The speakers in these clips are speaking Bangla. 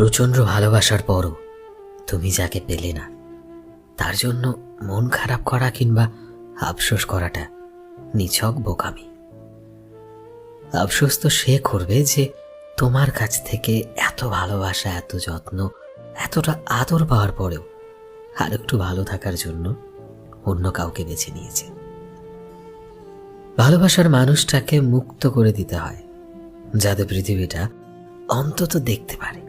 প্রচণ্ড ভালোবাসার পরও তুমি যাকে পেলে না, তার জন্য মন খারাপ করা কিংবা আফসোস করাটা নিছক বোকামি। আফসোস তো সে করবে যে তোমার কাছ থেকে এত ভালোবাসা, এত যত্ন, এতটা আদর পাওয়ার পরেও আর একটু ভালো থাকার জন্য অন্য কাউকে বেছে নিয়েছে। ভালোবাসার মানুষটাকে মুক্ত করে দিতে হয়, যাতে পৃথিবীটা অন্তত দেখতে পারে।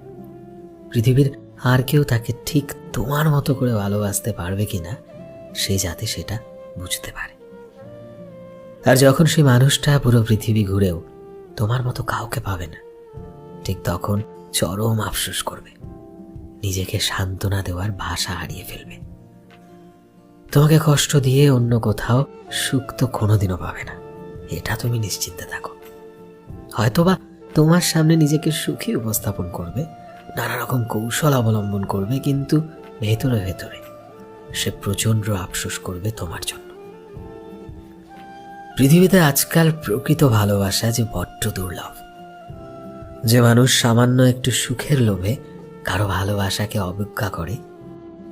পৃথিবীর আর কেউ তাকে ঠিক তোমার মতো করে ভালোবাসতে পারবে কিনা, সে যাতে সেটা বুঝতে পারে। আর যখন সেই মানুষটা পুরো পৃথিবী ঘুরেও তোমার মতো কাউকে পাবে না, ঠিক তখন চরম আফসোস করবে। নিজেকে সান্ত্বনা দেওয়ার ভাষা হারিয়ে ফেলবে। তোমাকে কষ্ট দিয়ে অন্য কোথাও সুখ তো কোনোদিনও পাবে না, এটা তুমি নিশ্চিন্তে থাকো। হয়তোবা তোমার সামনে নিজেকে সুখী উপস্থাপন করবে নানা রকম কৌশল অবলম্বন করবে, কিন্তু ভেতরে ভেতরে সে প্রচণ্ড আফসোস করবে তোমার জন্য। পৃথিবীতে আজকাল প্রকৃত ভালোবাসা যে বড্ড দুর্লভ। যে মানুষ সামান্য একটু সুখের লোভে কারও ভালোবাসাকে অবজ্ঞা করে,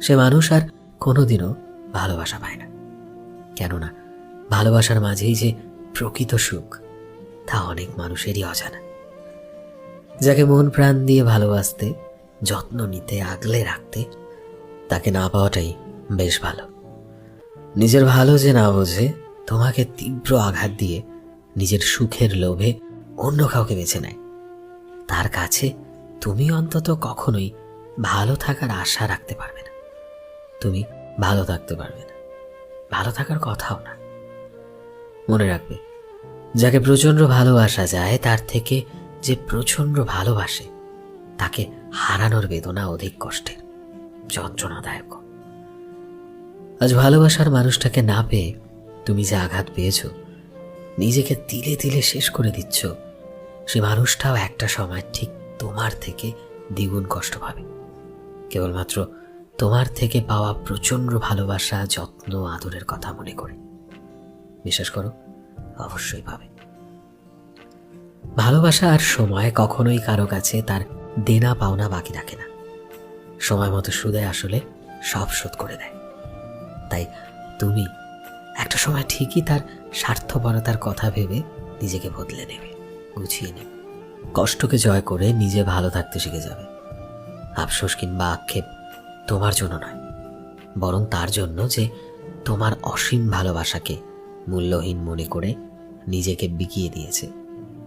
সে মানুষ আর কোনোদিনও ভালোবাসা পায় না। কেননা, ভালোবাসার মাঝেই যে প্রকৃত সুখ, তা অনেক মানুষেরই অজানা। যাকে মন প্রাণ দিয়ে ভালোবাসতে, যত্ন নিতে, আগলে রাখতে, তাকে না পাওয়াটাই বেশ ভালো। নিজের ভালো যে না বোঝে, তোমাকে তীব্র আঘাত দিয়ে নিজের সুখের লোভে অন্য কাউকে বেছে নেয়। তার কাছে তুমি অন্তত কখনোই ভালো থাকার আশা রাখতে পারবে না। তুমি ভালো থাকতে পারবে না। ভালো থাকার কথাও না। মনে রাখবে, যাকে প্রচণ্ড ভালোবাসা যায়, তার থেকে যে প্রচণ্ড ভালোবাসে, তাকে হারানোর বেদনা অধিক কষ্টের, যন্ত্রণাদায়ক। আজ ভালোবাসার মানুষটাকে না পেয়ে তুমি যে আঘাত পেয়েছ, নিজেকে তিলে তিলে শেষ করে দিচ্ছ, সে মানুষটাও একটা সময় ঠিক তোমার থেকে দ্বিগুণ কষ্ট পাবে। কেবলমাত্র তোমার থেকে পাওয়া প্রচণ্ড ভালোবাসা, যত্ন, আদরের কথা মনে করে। বিশ্বাস করো, অবশ্যই পাবে। ভালোবাসা আর সময় কখনোই কারও কাছে তার দেনা পাওনা বাকি রাখে না। সময় মতো সুদে আসলে সব শোধ করে দেয়। তাই তুমি একটা সময় ঠিকই তার স্বার্থপরতার কথা ভেবে নিজেকে বদলে নেবে, গুছিয়ে নেবে। কষ্টকে জয় করে নিজে ভালো থাকতে শিখে যাবে। আফসোস কিংবা আক্ষেপ তোমার জন্য নয়, বরং তার জন্য যে তোমার অসীম ভালোবাসাকে মূল্যহীন মনে করে নিজেকে বিকিয়ে দিয়েছে।